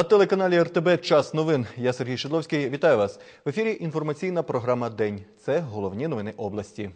На телеканалі РТБ Час новин. Я Сергій Шедловський. Вітаю вас. В ефірі інформаційна програма День. Це головні новини області.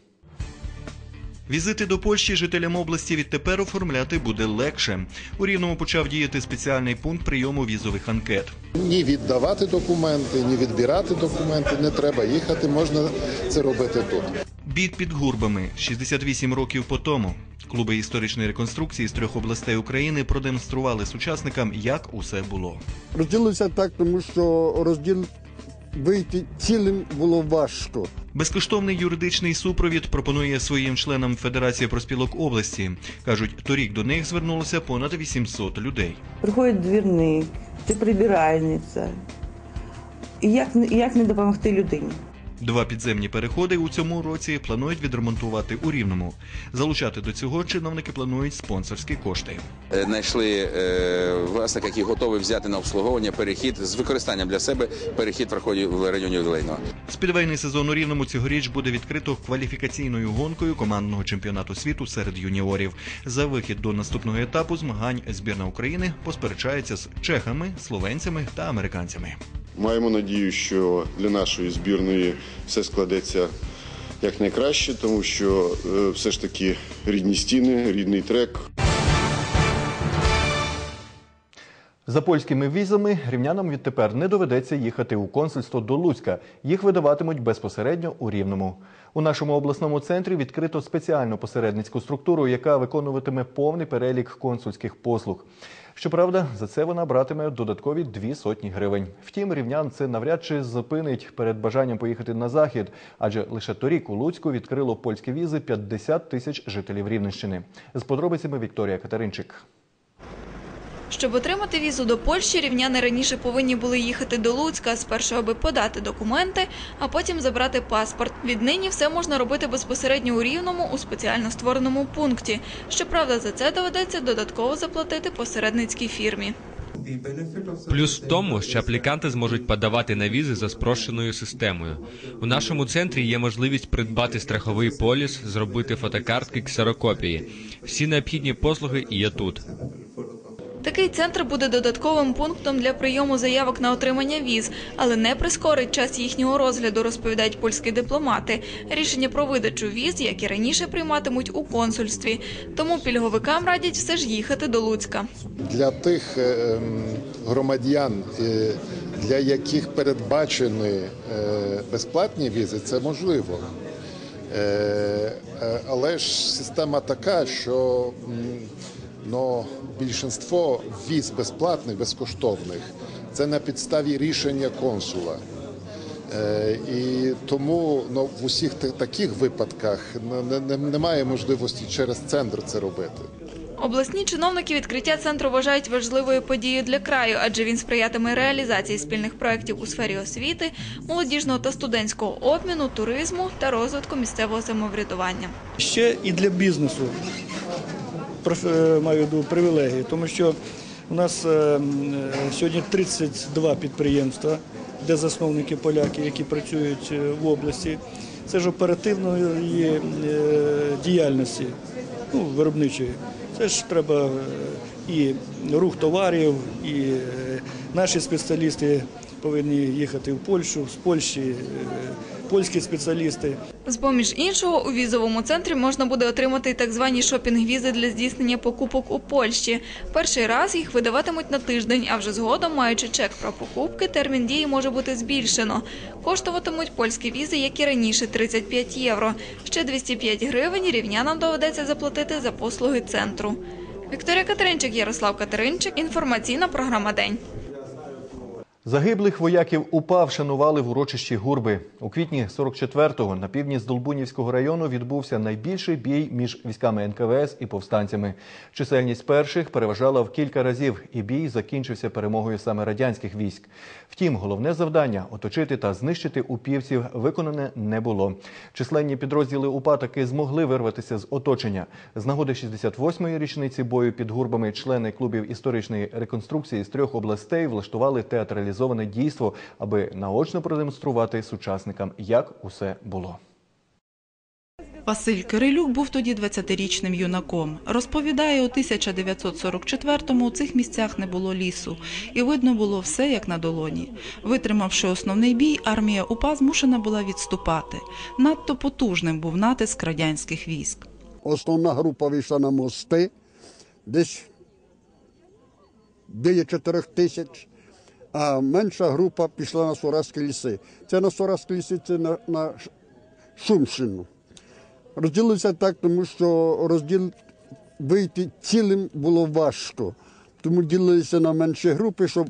Візити до Польщі жителям області відтепер оформляти буде легше. У Рівному почав діяти спеціальний пункт прийому візових анкет. Ні віддавати документи, ні відбирати документи не треба їхати, можна це робити тут. Бід під гурбами 68 років по тому. Клуби історичної реконструкції з трьох областей України продемонстрували сучасникам, як усе було. Розділився так, тому що розділ вийти цілим було важко. Безкоштовний юридичний супровід пропонує своїм членам Федерації проспілок області. кажуть, торік до них звернулося понад 800 людей. Приходить двірник, це прибиральниця. І як, як не допомогти людині? Два підземні переходи у цьому році планують відремонтувати у Рівному. Залучати до цього чиновники планують спонсорські кошти. Е, знайшли е, власника, який готовий взяти на обслуговування перехід з використанням для себе перехід в районі- Вілейного. Спідвейний сезон у Рівному цьогоріч буде відкрито кваліфікаційною гонкою командного чемпіонату світу серед юніорів. За вихід до наступного етапу змагань збірна України посперечається з чехами, словенцями та американцями. Маємо надію, що для нашої збірної все складеться якнайкраще, тому що е, все ж таки рідні стіни, рідний трек. За польськими візами рівнянам відтепер не доведеться їхати у консульство до Луцька. Їх видаватимуть безпосередньо у Рівному. У нашому обласному центрі відкрито спеціальну посередницьку структуру, яка виконуватиме повний перелік консульських послуг. Щоправда, за це вона братиме додаткові дві сотні гривень. Втім, рівнян це навряд чи зупинить перед бажанням поїхати на захід, адже лише торік у Луцьку відкрило польські візи 50 тисяч жителів Рівненщини. З подробицями Вікторія Катеринчик. Щоб отримати візу до Польщі, рівняни раніше повинні були їхати до Луцька спершу, аби подати документи, а потім забрати паспорт. Віднині все можна робити безпосередньо у Рівному у спеціально створеному пункті. Щоправда, за це доведеться додатково заплатити посередницькій фірмі. Плюс в тому, що апліканти зможуть подавати на візи за спрощеною системою. У нашому центрі є можливість придбати страховий поліс, зробити фотокартки ксерокопії. Всі необхідні послуги є тут. Такий центр буде додатковим пунктом для прийому заявок на отримання віз, але не прискорить час їхнього розгляду, розповідають польські дипломати. Рішення про видачу віз, як і раніше, прийматимуть у консульстві. Тому пільговикам радять все ж їхати до Луцька. Для тих е, громадян, е, для яких передбачені е, безплатні візи, це можливо. Але ж система така, що ну, більшинство віз безплатних, безкоштовних, це на підставі рішення консула. Е, І тому ну, в усіх таких випадках не- не- немає можливості через центр це робити. Обласні чиновники відкриття центру вважають важливою подією для краю, адже він сприятиме реалізації спільних проєктів у сфері освіти, молодіжного та студентського обміну, туризму та розвитку місцевого самоврядування. ще і для бізнесу маю в привілегії, тому що у нас е, е, сьогодні 32 підприємства, де засновники поляки, які працюють е, в області. Це ж оперативної е, діяльності, ну, виробничої. Це ж треба е, і рух товарів, і е, наші спеціалісти повинні їхати в Польщу, з Польщі е, польські спеціалісти. З поміж іншого, у візовому центрі можна буде отримати так звані шопінг-візи для здійснення покупок у Польщі. Перший раз їх видаватимуть на тиждень, а вже згодом, маючи чек про покупки, термін дії може бути збільшено. Коштуватимуть польські візи, як і раніше, 35 євро. Ще 205 гривень рівнянам доведеться заплатити за послуги центру. Вікторія Катеринчик, Ярослав Катеринчик. Інформаційна програма День. Загиблих вояків УПА вшанували в урочищі Гурби. У квітні 44-го на півдні з Долбунівського району відбувся найбільший бій між військами НКВС і повстанцями. Чисельність перших переважала в кілька разів, і бій закінчився перемогою саме радянських військ. Втім, головне завдання оточити та знищити упівців виконане не було. Численні підрозділи УПА таки змогли вирватися з оточення. З нагоди 68-ї річниці бою під гурбами члени клубів історичної реконструкції з трьох областей влаштували театралізовані організоване дійство, аби наочно продемонструвати сучасникам, як усе було. Василь Кирилюк був тоді 20-річним юнаком. Розповідає, у 1944-му у цих місцях не було лісу, і видно було все як на долоні. Витримавши основний бій, армія УПА змушена була відступати. Надто потужним був натиск радянських військ. Основна група вийшла на мости, десь біля 4 тисяч, а менша група пішла на Соразькі ліси. Це на Соразькі ліси, це на, на Шумщину. Розділилися так, тому що розділ вийти цілим було важко. Тому ділилися на менші групи, щоб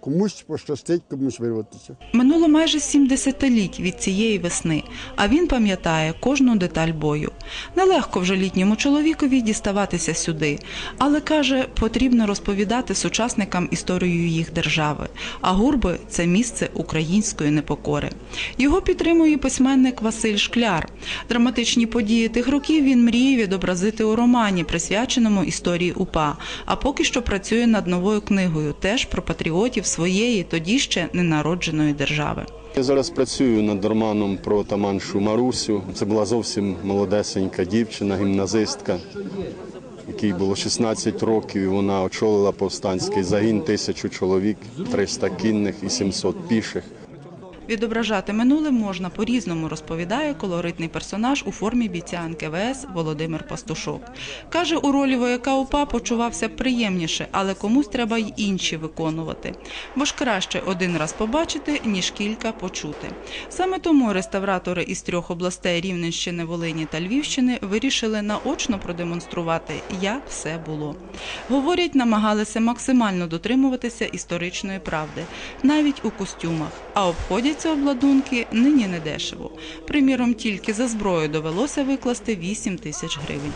комусь пощастить, комусь вирватися. Минуло майже сім десятиліть від цієї весни, а він пам'ятає кожну деталь бою. Нелегко вже літньому чоловікові діставатися сюди, але каже, потрібно розповідати сучасникам історію їх держави. А гурби це місце української непокори. Його підтримує письменник Василь Шкляр. Драматичні події тих років він мріє відобразити у романі, присвяченому історії УПА. А поки що працює над новою книгою, теж про патріотів своєї тоді ще ненародженої держави. Я зараз працюю над романом про таманшу Марусю. Це була зовсім молодесенька дівчина, гімназистка, якій було 16 років. і Вона очолила повстанський загін тисячу чоловік, 300 кінних і 700 піших. Відображати минуле можна по-різному, розповідає колоритний персонаж у формі бійця НКВС Володимир Пастушок. Каже, у ролі вояка УПА почувався приємніше, але комусь треба й інші виконувати. Бо ж краще один раз побачити, ніж кілька почути. Саме тому реставратори із трьох областей Рівненщини, Волині та Львівщини вирішили наочно продемонструвати, як все було. Говорять, намагалися максимально дотримуватися історичної правди, навіть у костюмах, а обходяться обладунки нині недешево. Приміром, тільки за зброю довелося викласти 8 тисяч гривень.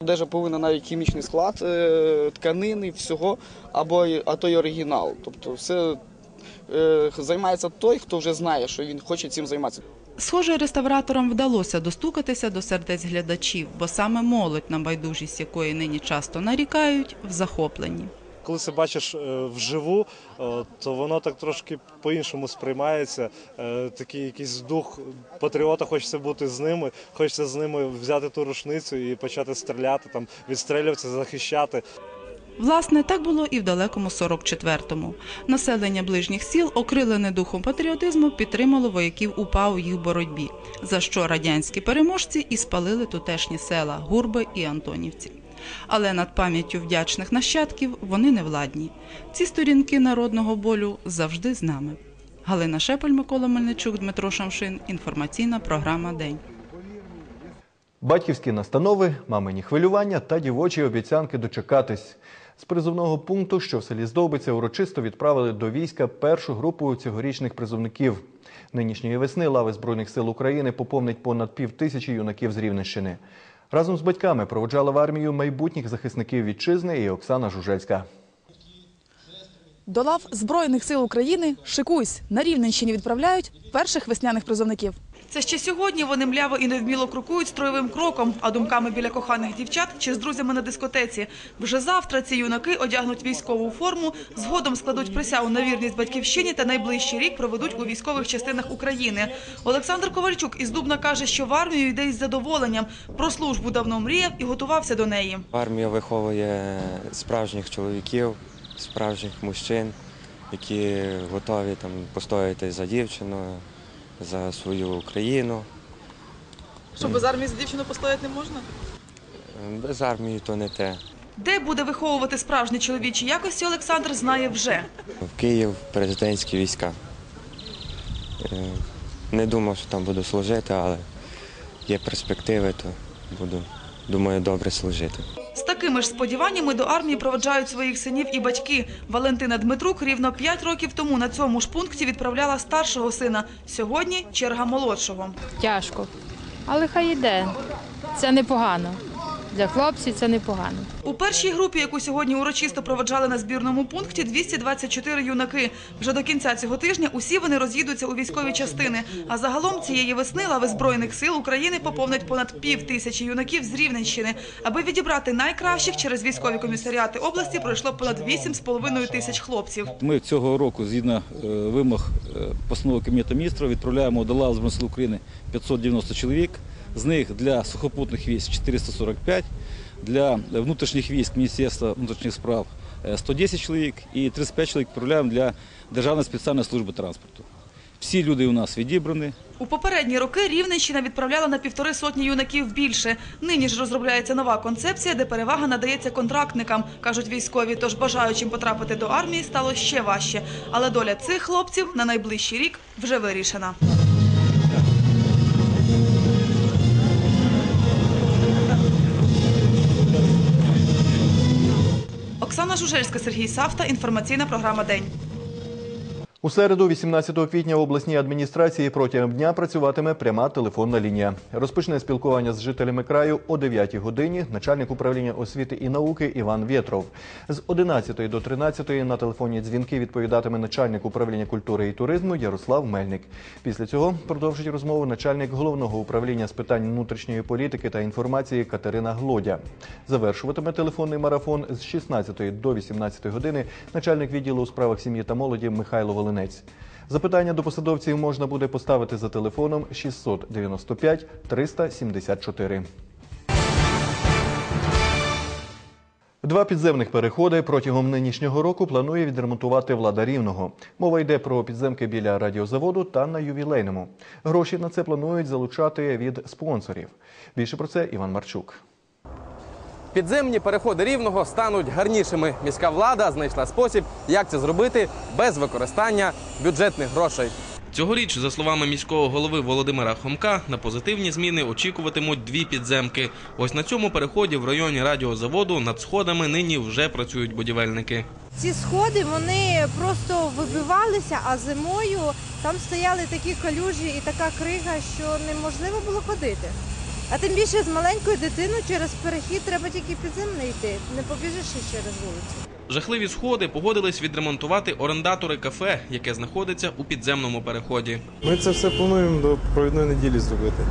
Одежа повинна навіть хімічний склад е, тканини, всього, або а то й оригінал. Тобто все е, займається той, хто вже знає, що він хоче цим займатися. Схоже, реставраторам вдалося достукатися до сердець глядачів, бо саме молодь, на байдужість якої нині часто нарікають, в захопленні. Коли це бачиш е, вживу, е, то воно так трошки по-іншому сприймається. Е, Такий якийсь дух патріота, хочеться бути з ними, хочеться з ними взяти ту рушницю і почати стріляти, там, відстрілюватися, захищати. Власне, так було і в далекому 44-му. Населення ближніх сіл, окрилене духом патріотизму, підтримало вояків УПА у їх боротьбі, за що радянські переможці і спалили тутешні села Гурби і Антонівці. Але над пам'яттю вдячних нащадків вони не владні. Ці сторінки народного болю завжди з нами. Галина Шепель, Микола Мельничук, Дмитро Шамшин. Інформаційна програма День. Батьківські настанови, мамині хвилювання та дівочі обіцянки дочекатись. З призовного пункту, що в селі Здовбиця, урочисто відправили до війська першу групу цьогорічних призовників. Нинішньої весни лави Збройних сил України поповнить понад пів тисячі юнаків з Рівненщини. Разом з батьками проводжала в армію майбутніх захисників вітчизни і Оксана Жужельська. До лав Збройних сил України шикуйсь на Рівненщині відправляють перших весняних призовників. Це ще сьогодні вони мляво і невміло крокують строєвим кроком, а думками біля коханих дівчат чи з друзями на дискотеці. Вже завтра ці юнаки одягнуть військову форму, згодом складуть присягу на вірність батьківщині та найближчий рік проведуть у військових частинах України. Олександр Ковальчук із Дубна каже, що в армію йде із задоволенням. Про службу давно мріяв і готувався до неї. Армія виховує справжніх чоловіків, справжніх мужчин, які готові там постояти за дівчину, за свою Україну. Що без армії за дівчину постояти не можна? Без армії то не те. Де буде виховувати справжні чоловічі якості, Олександр знає вже. В Київ президентські війська. Е, Не думав, що там буду служити, але є перспективи, то буду, думаю, добре служити. З такими ж сподіваннями до армії проведжають своїх синів і батьки. Валентина Дмитрук рівно 5 років тому на цьому ж пункті відправляла старшого сина. Сьогодні черга молодшого. Тяжко, але хай йде. Це непогано. Для хлопців це непогано. У першій групі, яку сьогодні урочисто проведжали на збірному пункті, 224 юнаки. Вже до кінця цього тижня усі вони роз'їдуться у військові частини. А загалом цієї весни лави Збройних сил України поповнять понад пів тисячі юнаків з Рівненщини. Аби відібрати найкращих через військові комісаріати області пройшло понад 8,5 тисяч хлопців. Ми цього року, згідно е, вимог е, постанови Кабінету міністрів, відправляємо до лав Збройних сил України 590 чоловік. З них для сухопутних військ 445, для внутрішніх військ Міністерства внутрішніх справ е, 110 чоловік і 35 чоловік відправляємо для Державної спеціальної служби транспорту. Всі люди у нас відібрані. У попередні роки Рівненщина відправляла на півтори сотні юнаків більше. Нині ж розробляється нова концепція, де перевага надається контрактникам, кажуть військові. Тож бажаючим потрапити до армії стало ще важче. Але доля цих хлопців на найближчий рік вже вирішена. Жужельська, Сергій Савта. Інформаційна програма День. У середу, 18 квітня, в обласній адміністрації протягом дня працюватиме пряма телефонна лінія. Розпочне спілкування з жителями краю о 9 годині начальник управління освіти і науки Іван Вєтров. З 11 до 13 на телефонні дзвінки відповідатиме начальник управління культури і туризму Ярослав Мельник. Після цього продовжить розмову начальник головного управління з питань внутрішньої політики та інформації Катерина Глодя. Завершуватиме телефонний марафон з 16 до 18 години начальник відділу у справах сім'ї та молоді Михайло Волинець. Запитання до посадовців можна буде поставити за телефоном 695 374. Два підземних переходи протягом нинішнього року планує відремонтувати влада Рівного. Мова йде про підземки біля радіозаводу та на ювілейному. Гроші на це планують залучати від спонсорів. Більше про це Іван Марчук. Підземні переходи рівного стануть гарнішими. Міська влада знайшла спосіб, як це зробити без використання бюджетних грошей. Цьогоріч, за словами міського голови Володимира Хомка, на позитивні зміни очікуватимуть дві підземки. Ось на цьому переході в районі радіозаводу над сходами нині вже працюють будівельники. Ці сходи вони просто вибивалися, а зимою там стояли такі калюжі і така крига, що неможливо було ходити. А тим більше з маленькою дитиною через перехід треба тільки підземно йти. Не побіжиш ще через вулицю. Жахливі сходи погодились відремонтувати орендатори кафе, яке знаходиться у підземному переході. Ми це все плануємо до провідної неділі зробити.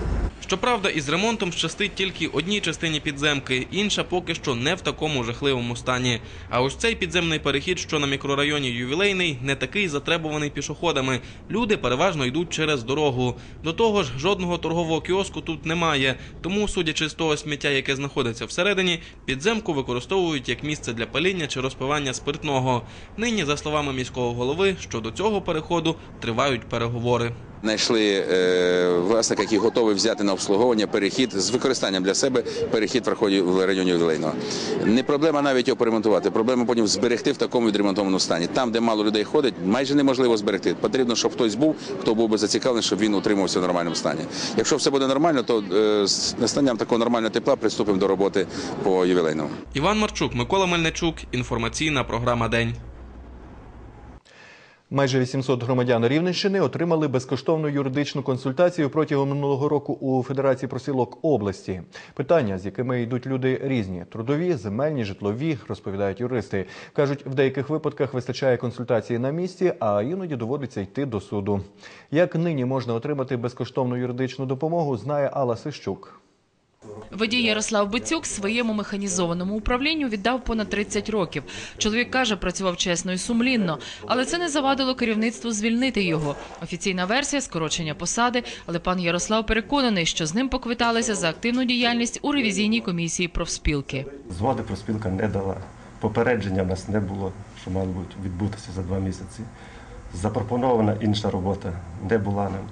Щоправда, із ремонтом щастить тільки одній частині підземки, інша поки що не в такому жахливому стані. А ось цей підземний перехід, що на мікрорайоні ювілейний, не такий затребуваний пішоходами. Люди переважно йдуть через дорогу. До того ж, жодного торгового кіоску тут немає. Тому, судячи з того сміття, яке знаходиться всередині, підземку використовують як місце для паління чи розпивання спиртного. Нині, за словами міського голови, щодо цього переходу тривають переговори. Знайшли е, власника, який готовий взяти на обслуговування перехід з використанням для себе перехід в районі ювілейного. Не проблема навіть його поремонтувати, проблема потім зберегти в такому відремонтованому стані. Там, де мало людей ходить, майже неможливо зберегти. Потрібно, щоб хтось був, хто був би зацікавлений, щоб він утримався в нормальному стані. Якщо все буде нормально, то е, з настанням такого нормального тепла приступимо до роботи по ювілейному. Іван Марчук, Микола Мельничук. Інформаційна програма День. Майже 800 громадян Рівненщини отримали безкоштовну юридичну консультацію протягом минулого року у Федерації просілок області. Питання, з якими йдуть люди, різні: трудові, земельні, житлові, розповідають юристи. кажуть, в деяких випадках вистачає консультації на місці, а іноді доводиться йти до суду. Як нині можна отримати безкоштовну юридичну допомогу, знає Алла Сищук. Водій Ярослав Бицюк своєму механізованому управлінню віддав понад 30 років. Чоловік каже, працював чесно і сумлінно, але це не завадило керівництву звільнити його. Офіційна версія скорочення посади, але пан Ярослав переконаний, що з ним поквиталися за активну діяльність у ревізійній комісії профспілки. Згоди профспілка не дала. Попередження в нас не було, що мало відбутися за два місяці. Запропонована інша робота не була нам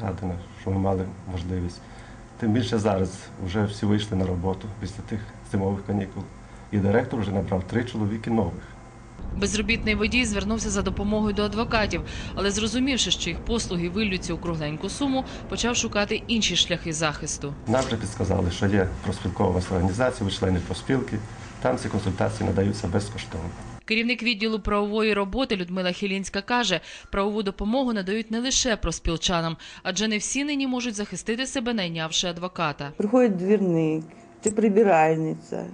надана, що ми мали можливість. Тим більше зараз вже всі вийшли на роботу після тих зимових канікул. І директор вже набрав три чоловіки нових. Безробітний водій звернувся за допомогою до адвокатів, але зрозумівши, що їх послуги виллються у кругленьку суму, почав шукати інші шляхи захисту. Нам вже підсказали, що є профспілкова організація, ви члени профспілки. Там ці консультації надаються безкоштовно. Керівник відділу правової роботи Людмила Хілінська каже, правову допомогу надають не лише проспілчанам, адже не всі нині можуть захистити себе, найнявши адвоката. Приходить двірник чи прибиральниця.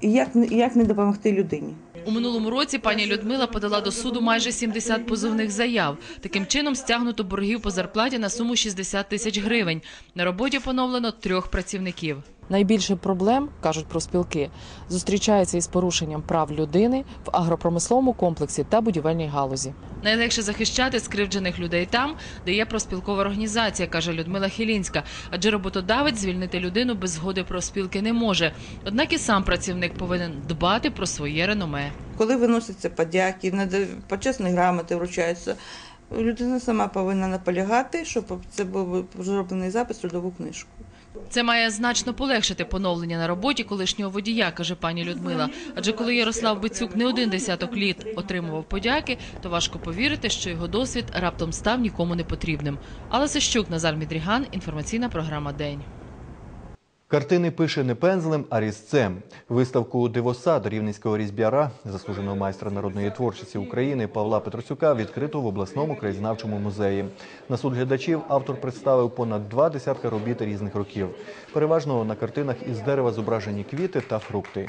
І як, не- як не допомогти людині? У минулому році пані Людмила подала до суду майже 70 позовних заяв. Таким чином стягнуто боргів по зарплаті на суму 60 тисяч гривень. На роботі поновлено трьох працівників. Найбільше проблем, кажуть профспілки, зустрічається із порушенням прав людини в агропромисловому комплексі та будівельній галузі. Найлегше захищати скривджених людей там, де є проспілкова організація, каже Людмила Хілінська. Адже роботодавець звільнити людину без згоди профспілки не може. Однак і сам працівник повинен дбати про своє реноме. Коли виносяться подяки, почесні грамоти вручаються, людина сама повинна наполягати, щоб це був зроблений запис в трудову книжку. Це має значно полегшити поновлення на роботі колишнього водія, каже пані Людмила. Адже коли Ярослав Бицюк не один десяток літ отримував подяки, то важко повірити, що його досвід раптом став нікому не потрібним. Але Сищук, Назар Мідріган, інформаційна програма День. Картини пише не пензлем, а різцем. Виставку Дивосад рівненського різьбяра, заслуженого майстра народної творчості України Павла Петросюка відкрито в обласному краєзнавчому музеї. На суд глядачів автор представив понад два десятка робіт різних років. Переважно на картинах із дерева зображені квіти та фрукти.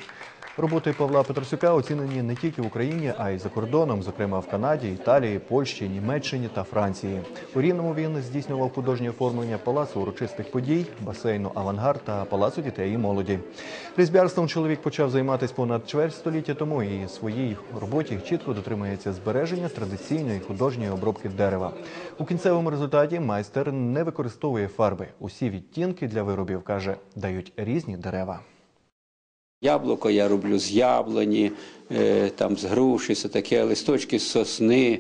Роботи Павла Петросюка оцінені не тільки в Україні, а й за кордоном, зокрема в Канаді, Італії, Польщі, Німеччині та Франції. У Рівному він здійснював художнє оформлення палацу урочистих подій, басейну Авангард та палацу дітей і молоді. Різьбярством чоловік почав займатися понад чверть століття тому і своїй роботі чітко дотримується збереження традиційної художньої обробки дерева. У кінцевому результаті майстер не використовує фарби. Усі відтінки для виробів каже дають різні дерева. Яблуко я роблю з яблуні, е, там з груші, все таке, листочки з сосни,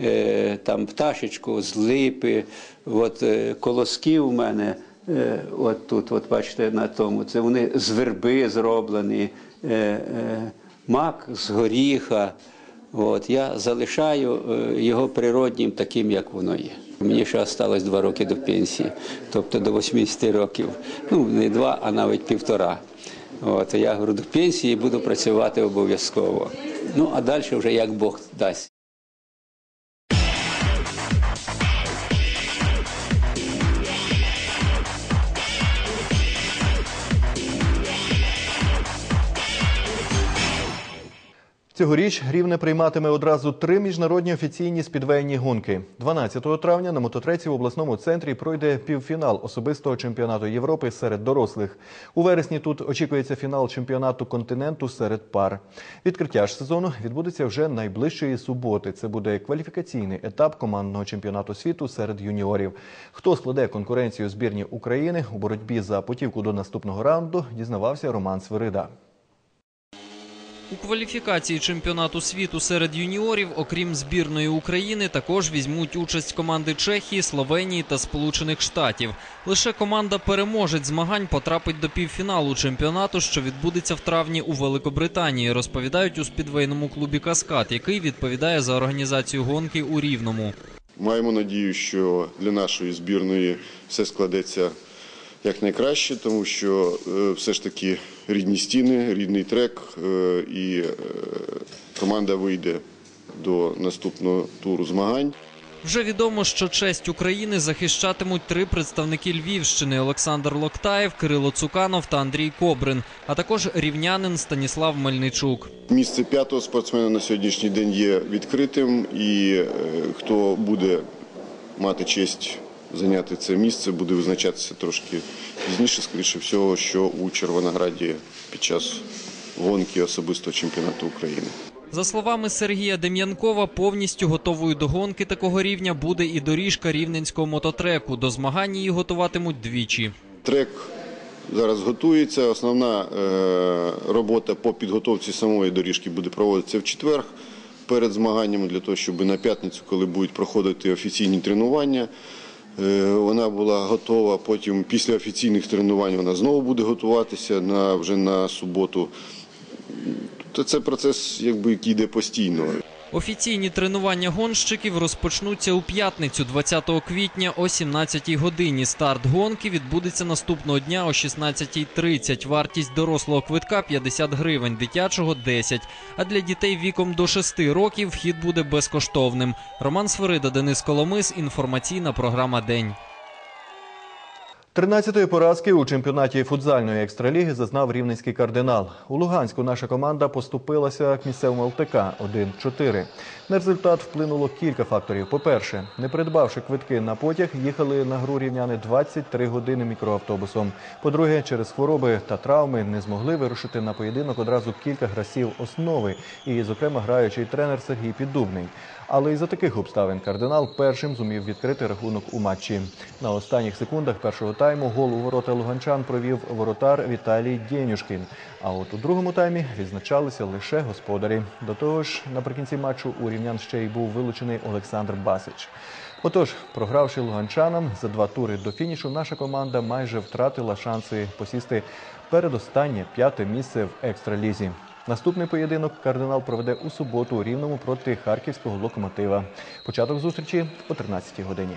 е, там пташечку з липи, от, е, колоски у мене, от тут, от бачите, на тому, це вони з верби зроблені, мак з горіха. От, я залишаю його природнім таким, як воно є. Мені ще залишилось два роки до пенсії, тобто до 80 років. Ну, не два, а навіть півтора. От, я говорю, до пенсії буду працювати обов'язково. Ну, а далі вже як Бог дасть. Цьогоріч Рівне прийматиме одразу три міжнародні офіційні спідвейні гонки. 12 травня на мототреці в обласному центрі пройде півфінал особистого чемпіонату Європи серед дорослих. У вересні тут очікується фінал чемпіонату континенту серед пар. Відкриття ж сезону відбудеться вже найближчої суботи. Це буде кваліфікаційний етап командного чемпіонату світу серед юніорів. Хто складе конкуренцію збірні України у боротьбі за путівку до наступного раунду, дізнавався Роман Свирида. У кваліфікації чемпіонату світу серед юніорів, окрім збірної України, також візьмуть участь команди Чехії, Словенії та Сполучених Штатів. Лише команда переможець змагань потрапить до півфіналу чемпіонату, що відбудеться в травні у Великобританії. Розповідають у спідвейному клубі Каскад, який відповідає за організацію гонки у Рівному. Маємо надію, що для нашої збірної все складеться якнайкраще, тому що е, все ж таки рідні стіни, рідний трек, е, і е, команда вийде до наступного туру змагань. Вже відомо, що честь України захищатимуть три представники Львівщини: Олександр Локтаєв, Кирило Цуканов та Андрій Кобрин, а також рівнянин Станіслав Мельничук. Місце п'ятого спортсмена на сьогоднішній день є відкритим, і е, хто буде мати честь зайняти це місце, буде визначатися трошки пізніше, скоріше всього, що у Червонограді під час гонки особистого чемпіонату України. За словами Сергія Дем'янкова, повністю готовою до гонки такого рівня буде і доріжка рівненського мототреку. До змагань її готуватимуть двічі. Трек зараз готується. Основна е, робота по підготовці самої доріжки буде проводитися в четвер перед змаганнями для того, щоб на п'ятницю, коли будуть проходити офіційні тренування, вона була готова. Потім після офіційних тренувань вона знову буде готуватися на вже на суботу. Це процес, якби який йде постійно. Офіційні тренування гонщиків розпочнуться у п'ятницю, 20 квітня о 17 годині. Старт гонки відбудеться наступного дня о 16.30. Вартість дорослого квитка 50 гривень, дитячого 10. А для дітей віком до 6 років вхід буде безкоштовним. Роман Сверида, Денис Коломис. Інформаційна програма День. 13-ї поразки у чемпіонаті футзальної екстраліги зазнав рівненський кардинал. У Луганську наша команда поступилася місцевому ЛТК 1-4. На результат вплинуло кілька факторів. По-перше, не придбавши квитки на потяг, їхали на гру рівняни 23 години мікроавтобусом. По-друге, через хвороби та травми не змогли вирушити на поєдинок одразу кілька гравців основи, і, зокрема, граючий тренер Сергій Піддубний. Але із за таких обставин кардинал першим зумів відкрити рахунок у матчі. На останніх секундах першого тайму гол у ворота луганчан провів воротар Віталій Дєнюшкін. А от у другому таймі відзначалися лише господарі. До того ж, наприкінці матчу у рівнян ще й був вилучений Олександр Басич. Отож, програвши луганчанам за два тури до фінішу, наша команда майже втратила шанси посісти передостаннє п'яте місце в екстралізі. Наступний поєдинок кардинал проведе у суботу у Рівному проти харківського локомотива. Початок зустрічі о 13-й годині.